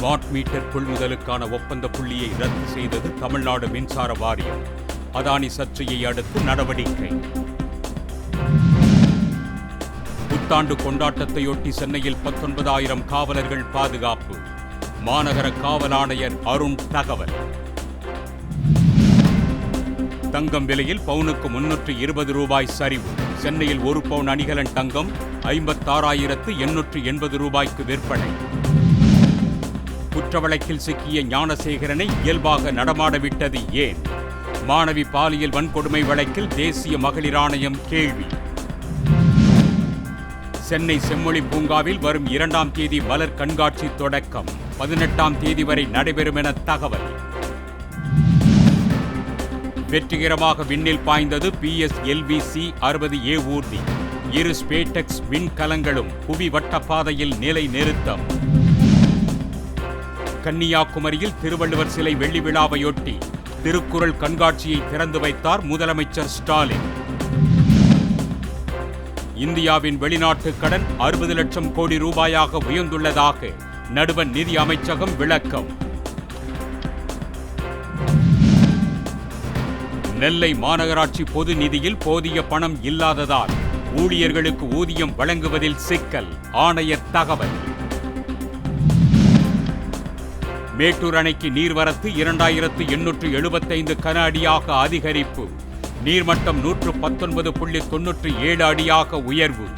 Smart meter கொள்முதலுக்கான ஒப்பந்த புள்ளியை ரத்து செய்தது தமிழ்நாடு மின்சார வாரியம். அதானி சர்ச்சையை அடுத்து நடவடிக்கை. புத்தாண்டு கொண்டாட்டத்தையொட்டி சென்னையில் பத்தொன்பதாயிரம் காவலர்கள் பாதுகாப்பு. மாநகர காவல் ஆணையர் அருண் தகவல். தங்கம் விலையில் பவுனுக்கு முன்னூற்று இருபது ரூபாய் சரிவு. சென்னையில் ஒரு பவுன் அணிகலன் தங்கம் ஐம்பத்தாறாயிரத்து எண்ணூற்று எண்பது ரூபாய்க்கு விற்பனை. குற்ற வழக்கில் சிக்கிய ஞானசேகரனை இயல்பாக நடமாடவிட்டது ஏன்? மாணவி பாலியல் வன்கொடுமை வழக்கில் தேசிய மகளிர் ஆணையம் கேள்வி. சென்னை செம்மொழி பூங்காவில் வரும் இரண்டாம் தேதி மலர் கண்காட்சி தொடக்கம். பதினெட்டாம் தேதி வரை நடைபெறும் என தகவல். வெற்றிகரமாக விண்ணில் பாய்ந்தது பிஎஸ்எல்விசி அறுபது ஏ ஊர்தி. இரு ஸ்பேடெக்ஸ் விண்கலங்களும் புவி வட்டப்பாதையில் நிலை நிறுத்தம் கன்னியாகுமரியில் திருவள்ளுவர் சிலை வெள்ளி விழாவையொட்டி திருக்குறள் கண்காட்சியை திறந்து வைத்தார் முதலமைச்சர் ஸ்டாலின். இந்தியாவின் வெளிநாட்டு கடன் அறுபது லட்சம் கோடி ரூபாயாக உயர்ந்துள்ளதாக நடுவண் நிதி அமைச்சகம் விளக்கம். நெல்லை மாநகராட்சி பொது நிதியில் போதிய பணம் இல்லாததால் ஊழியர்களுக்கு ஊதியம் வழங்குவதில் சிக்கல் ஆணையர் தகவல். மேட்டூர் அணைக்கு நீர்வரத்து இரண்டாயிரத்து எண்ணூற்று எழுபத்தைந்து கன அடியாக அதிகரிப்பு. நீர்மட்டம் நூற்று பத்தொன்பது புள்ளி தொன்னூற்று ஏழு அடியாக உயர்வு.